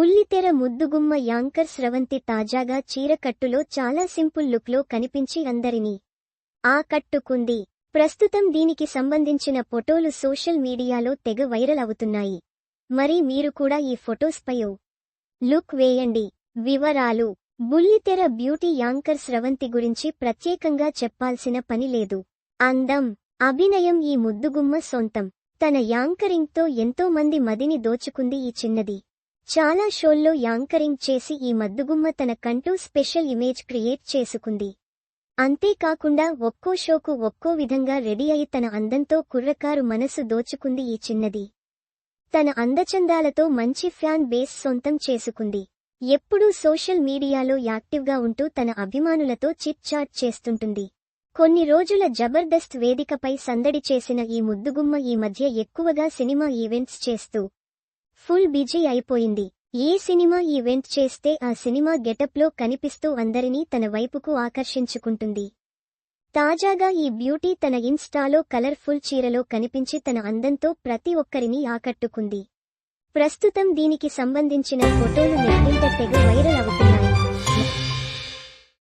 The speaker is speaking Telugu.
బుల్లితెర ముద్దుగుమ్మ యాంకర్ స్రవంతి తాజాగా చీరకట్టులో చాలా సింపుల్ లుక్లో కనిపించి అందరినీ ఆకట్టుకుంది. ప్రస్తుతం దీనికి సంబంధించిన ఫోటోలు సోషల్ మీడియాలో తెగ వైరల్ అవుతున్నాయి. మరి మీరు కూడా ఈ ఫొటోస్పై ఓ లుక్ వేయండి. వివరాలు. బుల్లితెర బ్యూటీ యాంకర్ స్రవంతి గురించి ప్రత్యేకంగా చెప్పాల్సిన పని లేదు. అందం. అభినయం ఈ ముద్దుగుమ్మ సొంతం. తన యాంకరింగ్తో ఎంతో మంది మదిని దోచుకుంది ఈ చిన్నది. చాలా షోల్లో యాంకరింగ్ చేసి ఈ మద్దుగుమ్మ తన కంటూ స్పెషల్ ఇమేజ్ క్రియేట్ చేసుకుంది. అంతేకాకుండా ఒక్కో షోకు ఒక్కో విధంగా రెడీ అయి తన అందంతో కుర్రకారు మనసు దోచుకుంది ఈ చిన్నది. తన అందచందాలతో మంచి ఫ్యాన్ బేస్ సొంతం చేసుకుంది. ఎప్పుడూ సోషల్ మీడియాలో యాక్టివ్గా ఉంటూ తన అభిమానులతో చిట్ చాట్ చేస్తుంటుంది. కొన్ని రోజుల జబర్దస్త్ వేదికపై సందడి చేసిన ఈ ముద్దుగుమ్మ ఈ మధ్య ఎక్కువగా సినిమా ఈవెంట్స్ చేస్తూ ఫుల్ బిజీ అయిపోయింది. ఏ సినిమా ఈవెంట్ చేస్తే ఆ సినిమా గెటప్లో కనిపిస్తూ అందరినీ తన వైపుకు ఆకర్షించుకుంటుంది. తాజాగా ఈ బ్యూటీ తన ఇన్స్టాలో కలర్ఫుల్ చీరలో కనిపించి తన అందంతో ప్రతి ఒక్కరిని ఆకట్టుకుంది. ప్రస్తుతం దీనికి సంబంధించిన ఫోటోలు నెట్టింట తెగ వైరల్ అవుతున్నాయి.